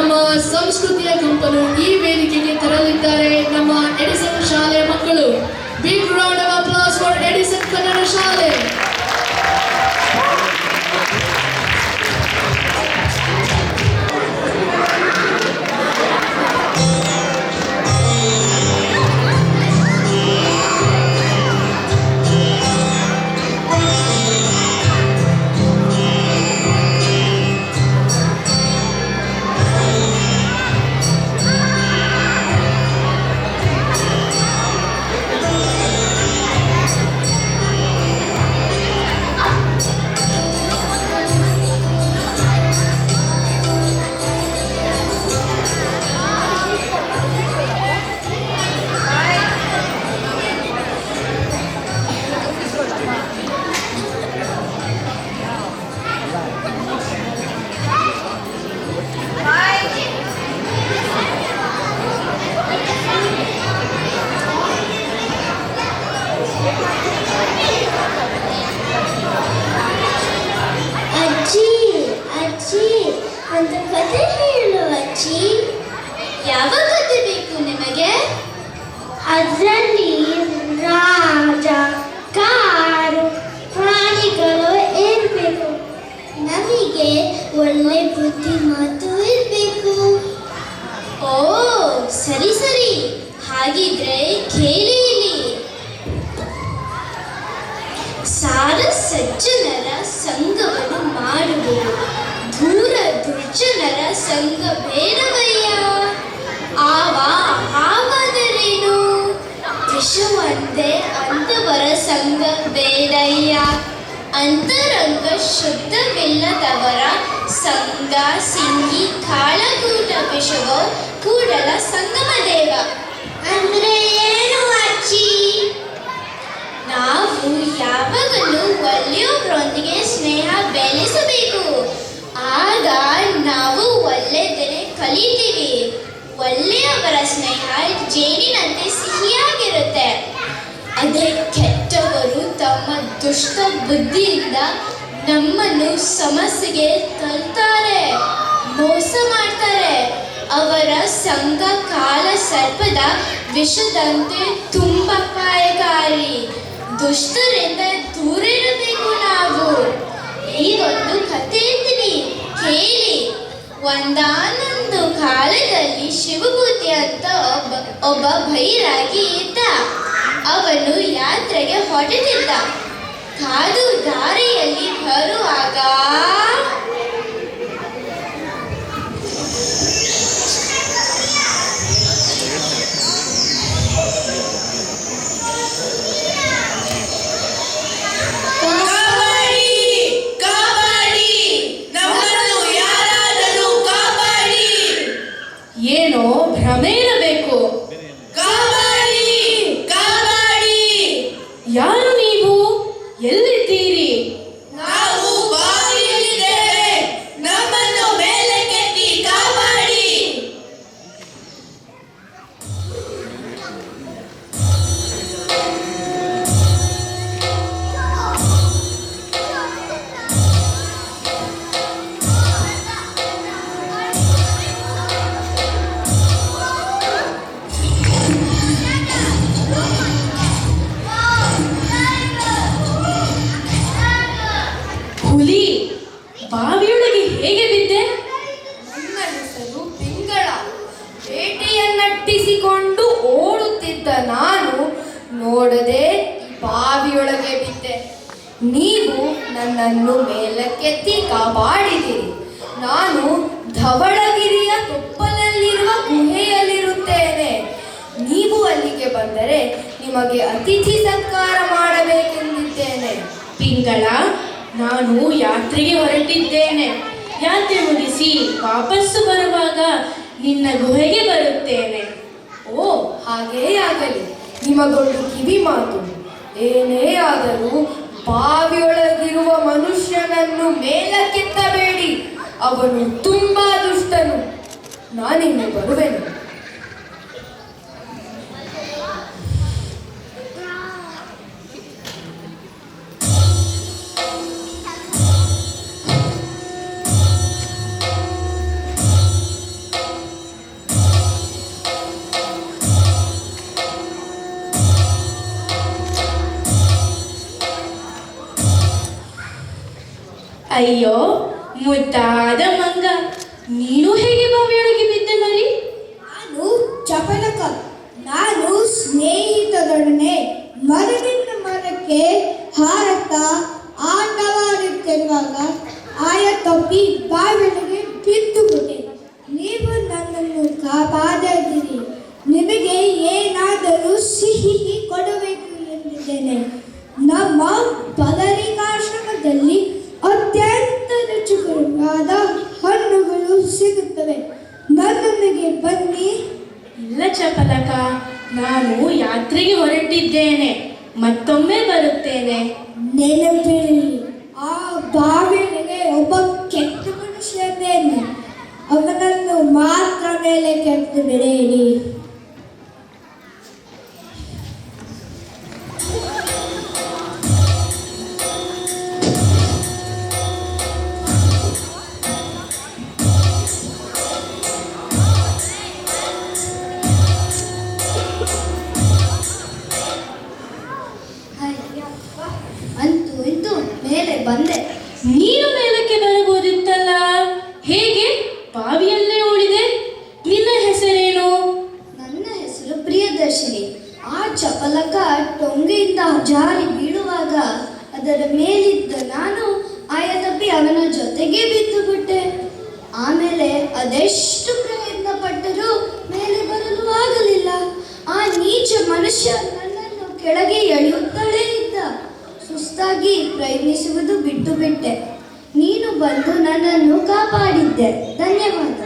ನಮ್ಮ ಸಂಸ್ಕೃತಿಯ ಗುಂಪನ್ನು ಈ ವೇದಿಕೆಗೆ ತರಲಿದ್ದಾರೆ ನಮ್ಮ ಎಡಿಸನ್ ಶಾಲೆ ಮಕ್ಕಳು. Big round of applause for Edison Kannada ಶಾಲೆ. ಸಂಘ ಬೇಡವಯ್ಯ ಆವ ಆವಾದರೇನು? ವಿಷವಂತೆ ಅಂತವರ ಸಂಘ ಬೇಡಯ್ಯ. ಅಂತರಂಗ ಶುದ್ಧವಿಲ್ಲದವರ ಸಂಘ ಸಿಂಗಿ ಕಾಳಗೂಟ ವಿಷವೋ ಕೂಡಲ ಸಂಗಮ ದೇವ ಅಂದ್ರೆ ಏನು ಅಜ್ಜಿ? ನಾವು ಯಾವಾಗಲೂ ಒಳ್ಳೆಯವರೊಂದಿಗೆ ಸ್ನೇಹ ಬೆಳೆಸಬೇಕು. ಆಗ ನಾವು ಒಳ್ಳೆಯದನ್ನೇ ಕಲಿತೀವಿ. ಒಳ್ಳೆಯವರ ಸ್ನೇಹ ಜೇನಿನಂತೆ ಸಿಹಿಯಾಗಿರುತ್ತೆ. ಅದೇ ಕೆಟ್ಟವರು ತಮ್ಮ ದುಷ್ಟ ಬುದ್ಧಿಯಿಂದ ನಮ್ಮನ್ನು ಸಮಸ್ಯೆಗೆ ತಳ್ತಾರೆ, ಮೋಸ ಮಾಡ್ತಾರೆ. ಅವರ ಸಂಘ ಕಾಲ ಸರ್ಪದ ವಿಷದಂತೆ ತುಂಬ ಅಪಾಯಕಾರಿ ದುಷ್ಟರಿಂದ ದೂರ ಇರಬೇಕು ನಾವು. ಈಗೊಂದು ಕಥೆ ಹೇಳ್ತೀನಿ. ಕೇಳಿ. ಒಂದಾನೊಂದು ಕಾಲದಲ್ಲಿ ಶಿವಭೂತಿ ಅಂತ ಒಬ್ಬ ಒಬ್ಬ ಭೈರಾಗಿ ಇದ್ದ. ಅವನು ಯಾತ್ರೆಗೆ ಹೊರಟಿದ್ದ. ಕಾದು ದಾರಿಯಲ್ಲಿ ಬರುವಾಗ ಅಲ್ಲಿಗೆ ಬಂದರೆ ನಿಮಗೆ ಅತಿಥಿ ಸತ್ಕಾರ ಮಾಡಬೇಕೆಂದಿದ್ದೇನೆ. ಪಿಂಗಳ ನಾನು ಯಾತ್ರೆಗೆ ಹೊರಟಿದ್ದೇನೆ. ಯಾತ್ರೆ ಮುಗಿಸಿ ವಾಪಸ್ಸು ಬರುವಾಗ ನಿನ್ನ ಗುಹೆಗೆ ಬರುತ್ತೇನೆ. ಓ, ಹಾಗೇ ಆಗಲಿ. ನಿಮಗೊಂದು ಕಿವಿ ಮಾತು. ಏನೇ ಆದರೂ ಬಾವಿಯೊಳಗಿರುವ ಮನುಷ್ಯನನ್ನು ಮೇಲಕ್ಕೆತ್ತಬೇಡಿ. ಅವನು ತುಂಬಾ ದುಷ್ಟನು. ನಾನಿನ್ನು ಬರುವೆನು. ಅಯ್ಯೋ, ಮುದ್ದಾದ ಮಂಗ. ನೀನು ಹೇಗೆ ಬಾವಿಯೊಳಗೆ ಬಿದ್ದೆ ಮರಿ? ನಾನು ಚಪಲಕ, ನಾನು ಸ್ನೇಹಿತದೊಡನೆ ಮರದಿಂದ ಮರಕ್ಕೆ ಹಾರತಾ ಆಟವಾಡುತ್ತಿರುವಾಗ ಆಯ ತಪ್ಪಿ ಬಾವಿಯೊಳಗೆ ಬಿದ್ದು ಬಿಟ್ಟೆ ನೀವು ನನ್ನನ್ನು ಕಾಪಾಡಿದಿರಿ. ನಿಮಗೆ ಏನಾದರೂ ಸಿಹಿ ಕೊಡಬೇಕು ಎಂದಿದ್ದೇನೆ. ನಮ್ಮ ಬದರಿಕಾಶ್ರಮದಲ್ಲಿ ಅತ್ಯಂತ ರುಚಿಕರವಾದ ಹಣ್ಣುಗಳು ಸಿಗುತ್ತವೆ. ನನ್ನೊಂದಿಗೆ ಬನ್ನಿ. ಇಲ್ಲ ಚಪಲಕ ನಾನು ಯಾತ್ರೆಗೆ ಹೊರಟಿದ್ದೇನೆ. ಮತ್ತೊಮ್ಮೆ ಬರುತ್ತೇನೆ. ನೆನಪಿರಲಿ ಆ ಬಾವಿಗೆ ಒಬ್ಬ ಕೆಟ್ಟ ಮನುಷ್ಯ ಇದ್ದೇನೆ ಅವನನ್ನು ಮಾತ್ರ ಮೇಲೆ ಕೆಟ್ಟು ಬಿಡೇರಿ. ಬಂದು ನನ್ನನ್ನು ಕಾಪಾಡಿದ್ದೆ. ಧನ್ಯವಾದ.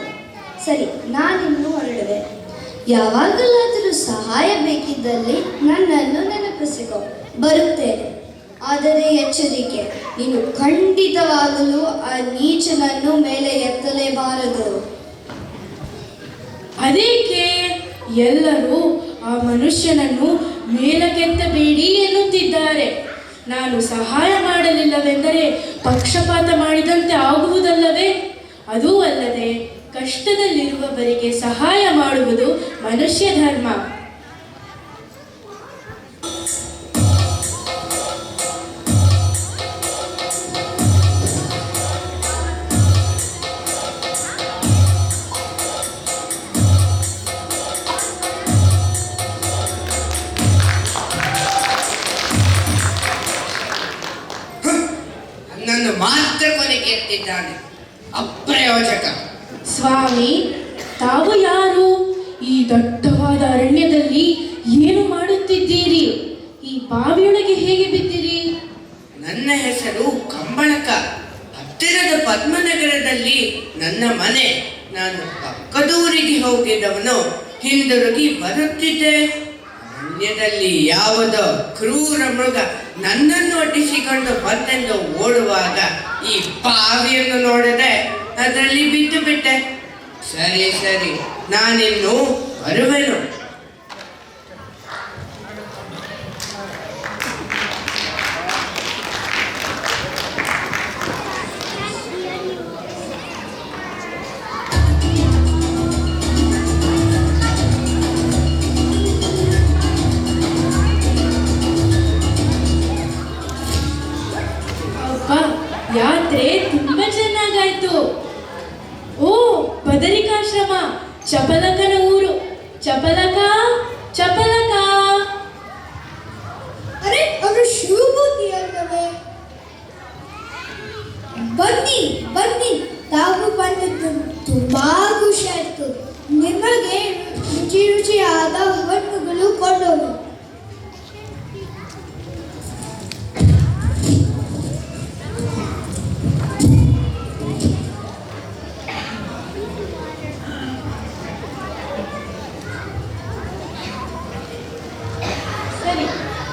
ಸರಿ, ನಾನಿನ್ನು ಹೊರಡುವೆ. ಯಾವಾಗಲಾದರೂ ಸಹಾಯ ಬೇಕಿದ್ದಲ್ಲಿ ನನ್ನನ್ನು ನೆನಪಿಸಿಕೊ. ಬರುತ್ತೇನೆ. ಆದರೆ ಎಚ್ಚರಿಕೆ. ನೀನು ಖಂಡಿತವಾಗಲೂ ಆ ನೀಚನನ್ನು ಮೇಲೆ ಎತ್ತಲೇಬಾರದು. ಅದಕ್ಕೆ ಎಲ್ಲರೂ ಆ ಮನುಷ್ಯನನ್ನು ಮೇಲಕ್ಕೆತ್ತಬೇಡಿ ಎನ್ನುತ್ತಿದ್ದಾರೆ. ನಾನು ಸಹಾಯ ಮಾಡಲಿಲ್ಲವೆಂದರೆ ಪಕ್ಷಪಾತ ಮಾಡಿದಂತೆ ಆಗುವುದಲ್ಲವೇ? ಅದೂ ಅಲ್ಲದೆ ಕಷ್ಟದಲ್ಲಿರುವವರಿಗೆ ಸಹಾಯ ಮಾಡುವುದು ಮನುಷ್ಯ ಧರ್ಮ. ಎತ್ತಿದ್ದಾನೆ ಅಪ್ರಯೋಜಕ. ಸ್ವಾಮಿ ತಾವು ಯಾರು? ಈ ದಟ್ಟವಾದ ಅರಣ್ಯದಲ್ಲಿ ಏನು ಮಾಡುತ್ತಿದ್ದೀರಿ? ಈ ಬಾವಿಯೊಳಗೆ ಹೇಗೆ ಬಿದ್ದಿರಿ? ನನ್ನ ಹೆಸರು ಕಂಬಳಕ. ಹತ್ತಿರದ ಪದ್ಮನಗರದಲ್ಲಿ ನನ್ನ ಮನೆ. ನಾನು ಪಕ್ಕದೂರಿಗೆ ಹೋಗಿದ್ದವನು. ಹಿಂದಿರುಗಿ ಬರುತ್ತಿದ್ದೆ. ಅರಣ್ಯದಲ್ಲಿ ಯಾವುದೋ ಕ್ರೂರ ಮೃಗ ನನ್ನನ್ನು ಅಟ್ಟಿಸಿಕೊಂಡು ಬಂದೆಂದು ಓಡುವಾಗ ಈ ಬಾವಿಯನ್ನು ನೋಡದೆ ಅದರಲ್ಲಿ ಬಿದ್ದು ಬಿಟ್ಟೆ. ಸರಿ ಸರಿ. ನಾನಿನ್ನು ಬರುವೆನು.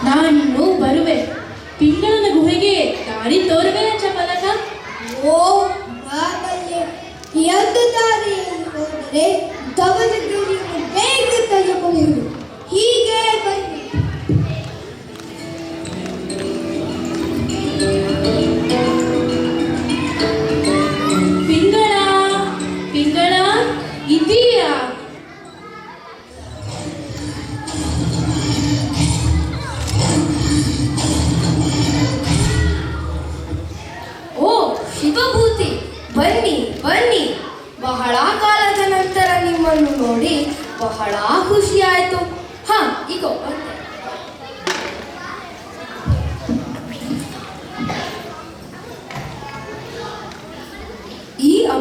ನಾನಿನ್ನು ಬರುವೆ. ಪಿಂಗಳನ ಗುಹೆಗೆ ದಾರಿ ತೋರುವೆ ಚಪಲಕ. ಓ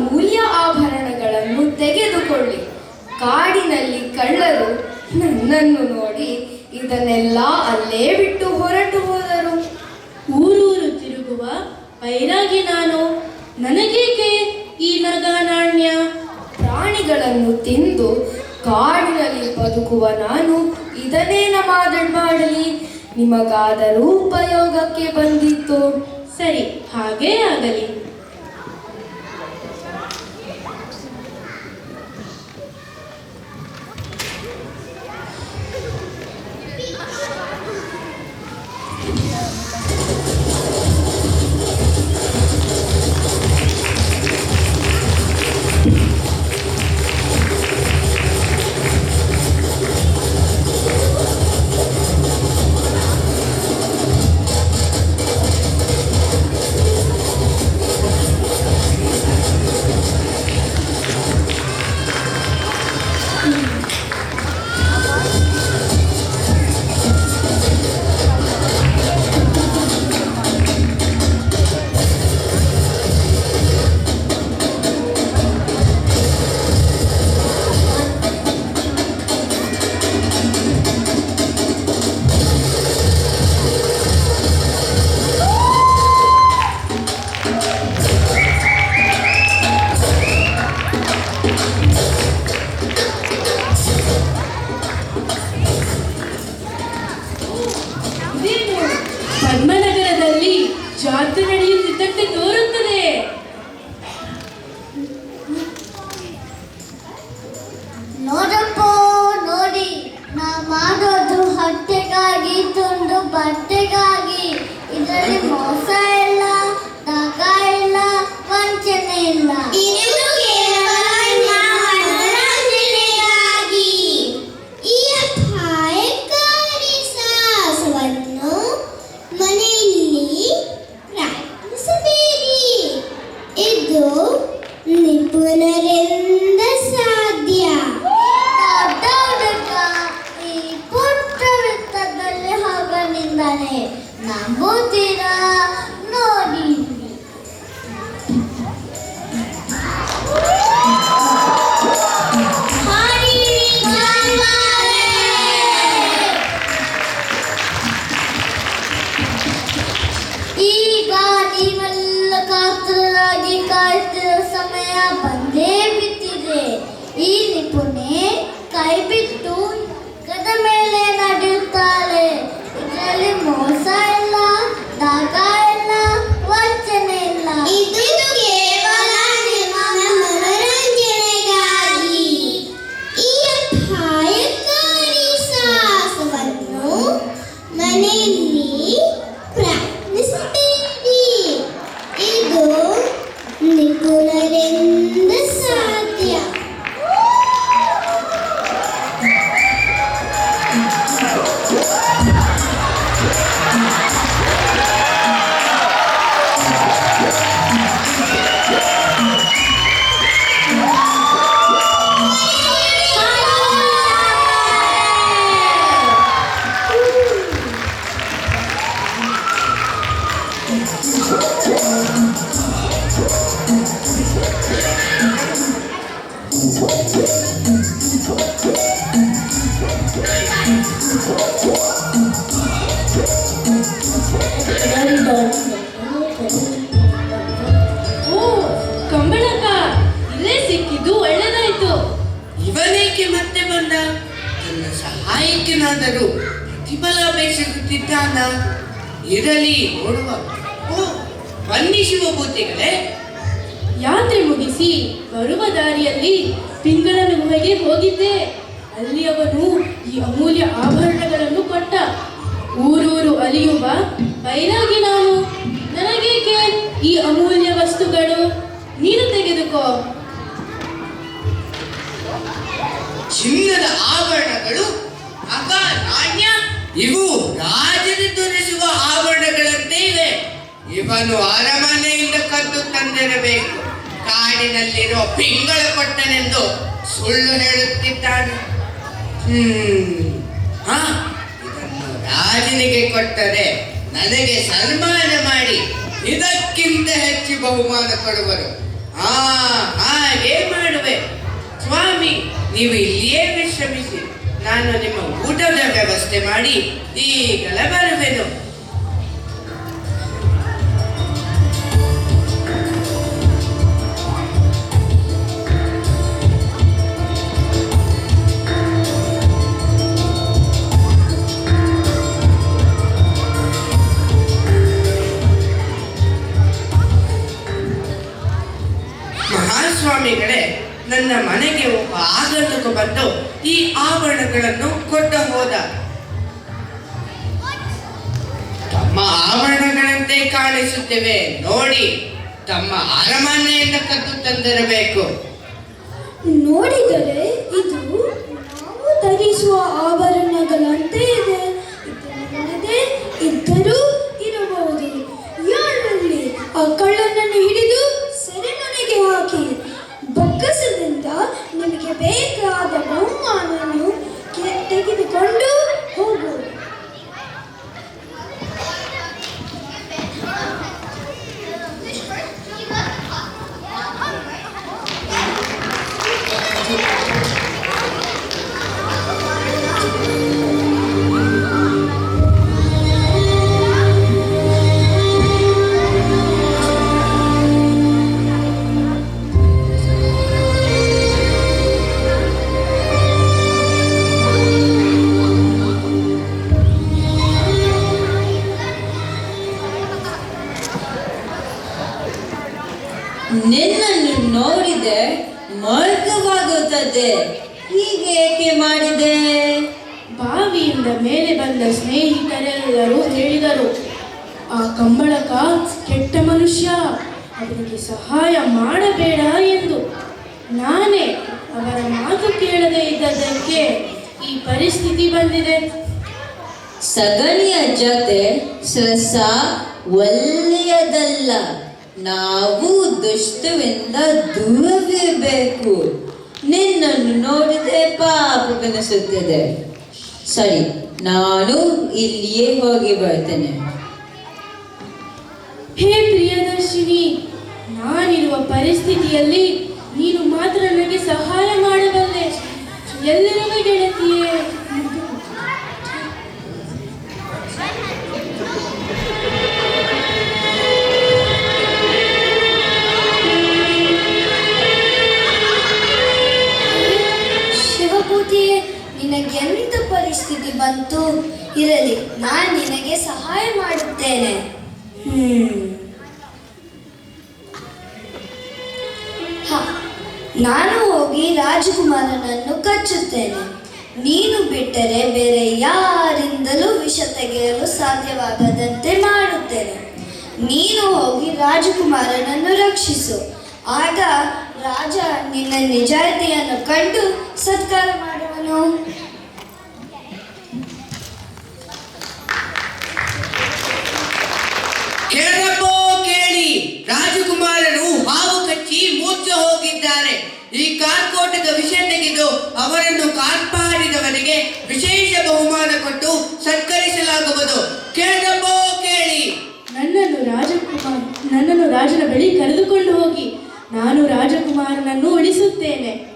ಅಮೂಲ್ಯ ಆಭರಣಗಳನ್ನು ತೆಗೆದುಕೊಳ್ಳಿ. ಕಾಡಿನಲ್ಲಿ ಕಳ್ಳರು ನನ್ನನ್ನು ನೋಡಿ ಇದನ್ನೆಲ್ಲ ಅಲ್ಲೇ ಬಿಟ್ಟು ಹೊರಟು ಹೋದರು. ಊರೂರು ತಿರುಗುವ ಬೈರಾಗಿ ನಾನು, ನನಗೇಕೆ ಈ ನರಗನಾಣ್ಯ? ಪ್ರಾಣಿಗಳನ್ನು ತಿಂದು ಕಾಡಿನಲ್ಲಿ ಬದುಕುವ ನಾನು ಇದನ್ನೇ ಮಾಡಲಿ ನಿಮಗಾದರೂ ಉಪಯೋಗಕ್ಕೆ ಬಂದಿತ್ತು. ಸರಿ, ಹಾಗೇ ಆಗಲಿ. ಕೈ ಬಿಟ್ಟು ಕದ ಮೇಲೆ ನಡೆಯುತ್ತಾಳೆ ಇದರಲ್ಲಿ ಮೋಸ ಬೈರಾಗಿ ನಾನು, ನನಗೇಕೆ ಈ ಅಮೂಲ್ಯ ವಸ್ತುಗಳು? ನೀನು ತೆಗೆದುಕೋ. ಚಿನ್ನದ ಆಭರಣಗಳು ಅಗ ಇವು ರಾಜನ ಧರಿಸುವ ಆಭರಣಗಳಂತೆ ಇವೆ. ಇವನು ಅರಮನೆಯಿಂದ ಕದ್ದು ತಂದಿರಬೇಕು. ಕಾಡಿನಲ್ಲಿರುವ ಕಾಡಿನಲ್ಲಿರೋ ಪಿಂಗಳ ಕೊಟ್ಟನೆಂದು ಸುಳ್ಳು ಹೇಳುತ್ತಿದ್ದಾನೆ. ಹ್ಮ್. ಹ, ಇದನ್ನು ರಾಜನಿಗೆ ಕೊಟ್ಟರೆ ನನಗೆ ಸನ್ಮಾನ ಮಾಡಿ ಇದಕ್ಕಿಂತ ಹೆಚ್ಚು ಬಹುಮಾನ ಕೊಡುವರು. ಆ, ಹಾಗೆ ಮಾಡುವೆ. ಸ್ವಾಮಿ, ನೀವು ಇಲ್ಲಿಯೇ ವಿಶ್ರಮಿಸಿ. ನಾನು ನಿಮ್ಮ ಊಟದ ವ್ಯವಸ್ಥೆ ಮಾಡಿ ಈಗಲೇ ಬರುವೆನು. ತಮ್ಮ ಅರಮನೆಯಿಂದ ಕದ್ದು ತಂದಿರಬೇಕು. ಇದ್ದದಕ್ಕೆ ಈ ಪರಿಸ್ಥಿತಿ ಬಂದಿದೆ. ಸಗಣಿಯ ಜೊತೆ ಸ್ವಸ ಒಳ್ಳೆಯದಲ್ಲ. ನಾವು ದುಷ್ಟವಿಂದ ದೂರವಿರಬೇಕು. ನಿನ್ನನ್ನು ನೋಡಿದೆ ಪಾಪವೆನಿಸುತ್ತದೆ ಸರಿ ನಾನು ಇಲ್ಲಿಯೇ ಹೋಗಿ ಬರ್ತೇನೆ. ಹೇ ಪ್ರಿಯದರ್ಶಿನಿ ನಾನಿರುವ ಪರಿಸ್ಥಿತಿಯಲ್ಲಿ ನೀನು ಮಾತ್ರ ನನಗೆ ಸಹಾಯ ಮಾಡಬಲ್ಲೆ. ಎಲ್ಲಿರುವ ಗೆಳತಿಯೇ? ಶಿವಭೂತಿಯೇ ನಿನಗೆ ಎಂತ ಪರಿಸ್ಥಿತಿ ಬಂತು? ಇರಲಿ ನಾನು ನಿನಗೆ ಸಹಾಯ ಮಾಡುತ್ತೇನೆ. ನಾನು ರಾಜಕುಮಾರನನ್ನು ಕಚ್ಚುತ್ತೇನೆ. ನೀನು ಬಿಟ್ಟರೆ ಬೇರೆ ಯಾರಿಂದಲೂ ವಿಷ ತೆಗೆಯಲು ಸಾಧ್ಯವಾಗದಂತೆ ಮಾಡುತ್ತೇನೆ. ನೀನು ಹೋಗಿ ರಾಜಕುಮಾರನನ್ನು ರಕ್ಷಿಸು. ಆಗ ರಾಜ ನಿನ್ನ ನಿಜಾಯಿತಿಯನ್ನು ಕಂಡು ಸತ್ಕಾರ ಮಾಡುವನು. ಈ ಕಾರ್ಕೋಟದ ವಿಷಯ ತೆಗೆದು ಅವರನ್ನು ಕಾರ್ಪಾಡಿದವರಿಗೆ ವಿಶೇಷ ಬಹುಮಾನ ಕೊಟ್ಟು ಸತ್ಕರಿಸಲಾಗುವುದು. ಕೇಳಬೋ ಕೇಳಿ. ನನ್ನನ್ನು ರಾಜಕುಮಾರ್, ನನ್ನನ್ನು ರಾಜನ ಬಳಿ ಕರೆದುಕೊಂಡು ಹೋಗಿ. ನಾನು ರಾಜಕುಮಾರನನ್ನು ಉಳಿಸುತ್ತೇನೆ.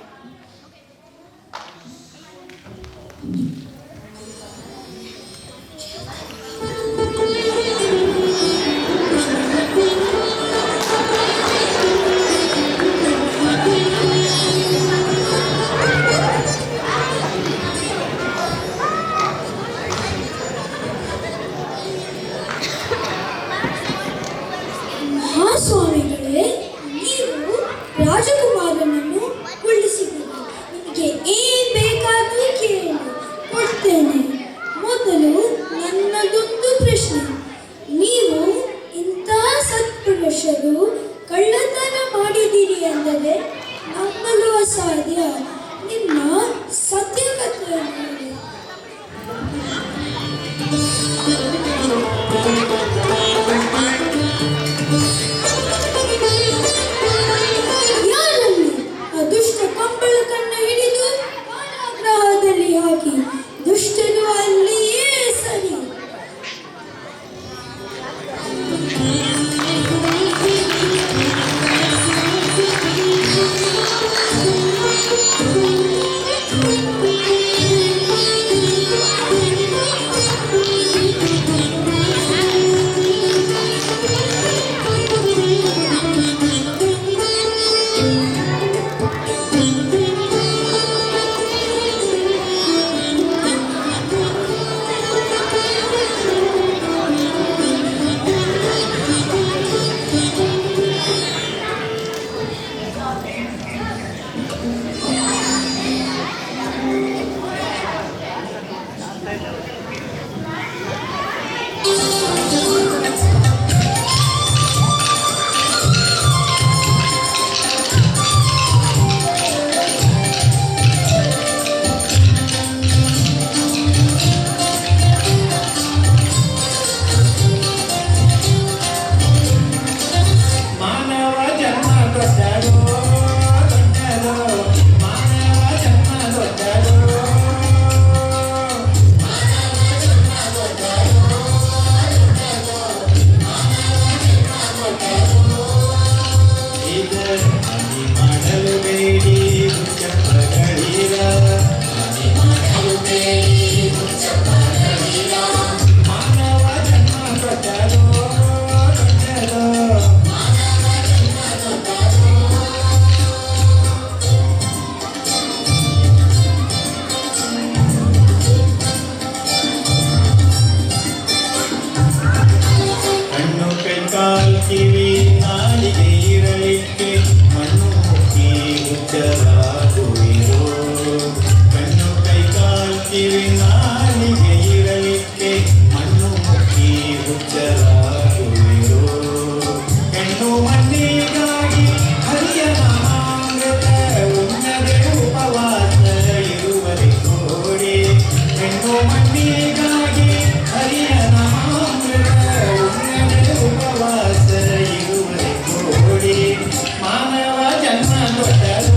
with.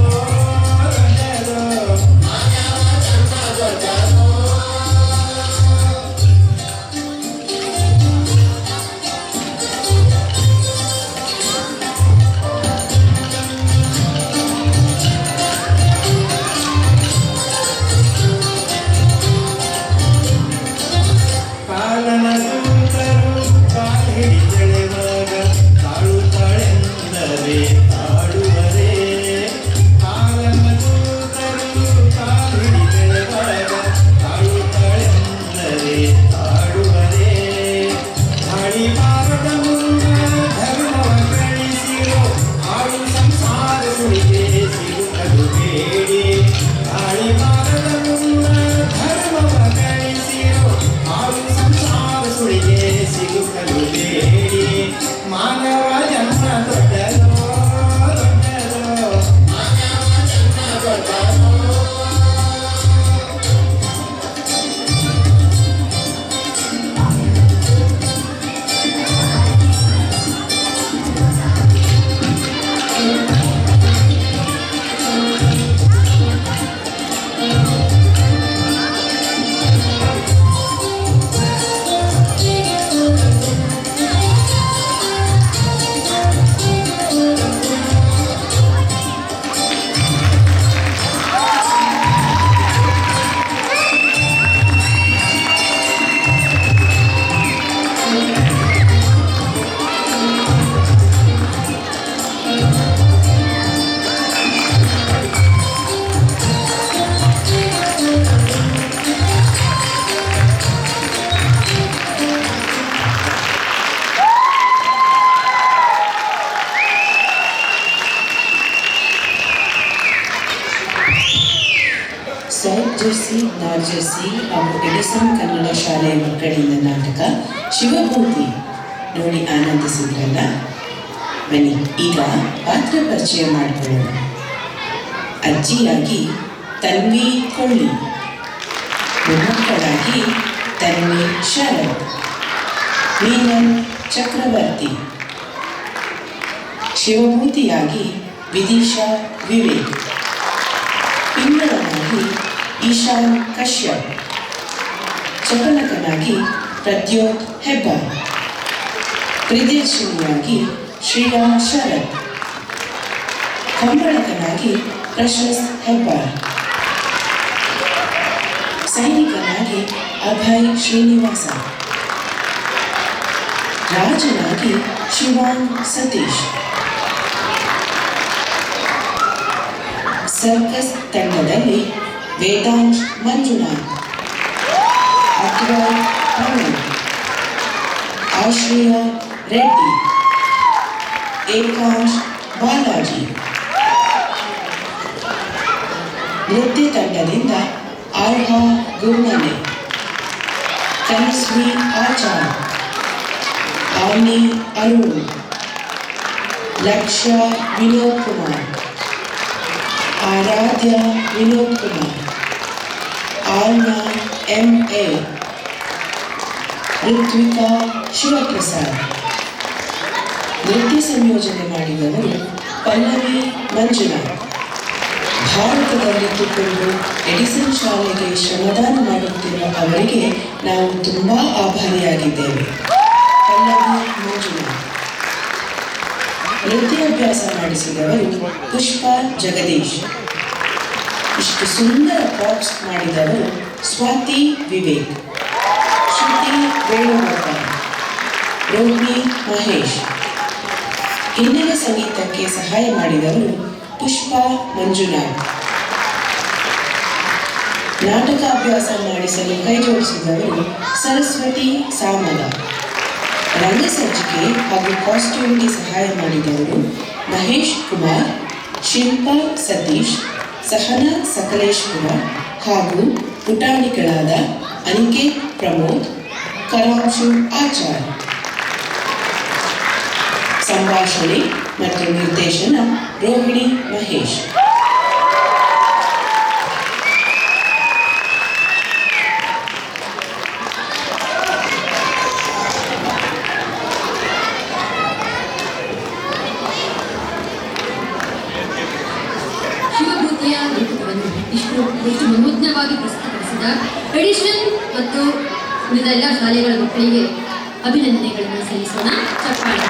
ಮಕ್ಕಳಿಂದ ನಾಟಕ ಶಿವಭೂತಿ ನೋಡಿ ಆನಂದಿಸಿದ್ರಲ್ಲ? ಬನ್ನಿ, ಈಗ ಪಾತ್ರ ಪರಿಚಯ ಮಾಡಿಕೊಳ್ಳೋಣ. ಅಜ್ಜಿಯಾಗಿ ತನ್ವಿ ಕೊಳ್ಳಿ. ಮೊಮ್ಮಕ್ಕಳಾಗಿ ತನ್ವಿ ಶರತ್. ಮೀನನ್ ಚಕ್ರವರ್ತಿ. ಶಿವಭೂತಿಯಾಗಿ ವಿದಿಶಾ ವಿವೇಕ್. ಪಿಂಗಳನಾಗಿ ಈಶಾನ್ ಕಶ್ಯಪ್. ಚಪಲಕನಾಗಿ ಪ್ರದ್ಯೋತ್ ಹೆಬ್ಬಾರ್ ಪ್ರಿದೇಶಿನಿಯಾಗಿ ಶ್ರೀರಾಮ್ ಶರತ್ ಕಂಬಳಕನಾಗಿ ಪ್ರಶಸ್ತ್ ಹೆಬ್ಬಾರ್ ಸೈನಿಕನಾಗಿ ಅಭಯ್ ಶ್ರೀನಿವಾಸ ರಾಜನಾಗಿ ಶಿವಾನ್ ಸತೀಶ್ ಸರ್ಕಸ್ ತಂಡದಲ್ಲಿ ವೇದಾಂಶ್ ಮಂಜುನಾಥ್ ಅದ್ವೈತ್ ಪ್ರಣವ್ ಆಶ್ರಯ ರೆಡ್ಡಿ ಏಕಾಂಶ್ ಬಾಲಾಜಿ ನೃತ್ಯ ತಂಡದಿಂದ ಆಲ್ಹಾ ಗುರುಮನೆ ತನುಶ್ರೀ ಆಚಾರ್ ಆನಿ ಅರುಣ್ ಲಕ್ಷ್ಯ ವಿನೋದ್ ಕುಮಾರ್ ಆರಾಧ್ಯ ವಿನೋದ್ ಕುಮಾರ್ ಆಲ್ನಾ ಎಂ ಎ ಋತ್ವಿಕಾ ಶಿವಪ್ರಸಾದ್. ನೃತ್ಯ ಸಂಯೋಜನೆ ಮಾಡಿದವರು ಪಲ್ಲವಿ ಮಂಜುನಾಥ್. ಭಾರತದಲ್ಲಿದ್ದುಕೊಂಡು ಎಡಿಸನ್ ಶಾಲೆಗೆ ಶ್ರಮದಾನ ಮಾಡುತ್ತಿರುವ ಅವರಿಗೆ ನಾವು ತುಂಬ ಆಭಾರಿಯಾಗಿದ್ದೇವೆ. ಪಲ್ಲವಿ ಮಂಜುನಾಥ್. ನೃತ್ಯಾಭ್ಯಾಸ ಮಾಡಿಸಿದವರು ಪುಷ್ಪ ಜಗದೀಶ್. ಇಷ್ಟು ಸುಂದರ ಪಾಪ್ಸ್ ಮಾಡಿದವರು ಸ್ವಾತಿ ವಿವೇಕ್. ವೇಣುಗೋಪಾಲ್ ರೋಹಿಣಿ ಮಹೇಶ್. ಹಿನ್ನೆಲೆ ಸಂಗೀತಕ್ಕೆ ಸಹಾಯ ಮಾಡಿದವರು ಪುಷ್ಪ ಮಂಜುನಾಥ್. ನಾಟಕ ಅಭ್ಯಾಸ ಮಾಡಿಸಲು ಕೈಜೋಡಿಸಿದವರು ಸರಸ್ವತಿ ಸಾಮಲ. ರಂಗಸಜ್ಜಿಕೆ ಹಾಗೂ ಕಾಸ್ಟ್ಯೂಮ್ಗೆ ಸಹಾಯ ಮಾಡಿದವರು ಮಹೇಶ್ ಕುಮಾರ್, ಶಿಲ್ಪಾ ಸತೀಶ್, ಸಹನಾ ಕುಮಾರ್ ಹಾಗೂ ಪುಟಾಣಿಗಳಾದ ಅನಿಕೇತ್ ಪ್ರಮೋದ್ ಕರಾಂಶು ಆಚಾರ್ ಸಂಭಾಷಣೆ ಮತ್ತು ನಿರ್ದೇಶನ ರೋಹಿಣಿ ಮಹೇಶ್ ಶಾಲೆಗಳ ಮಕ್ಕಳಿಗೆ ಅಭಿನಂದನೆಗಳನ್ನು ಸಲ್ಲಿಸೋಣ. ಚಪ್ಪಾಳೆ.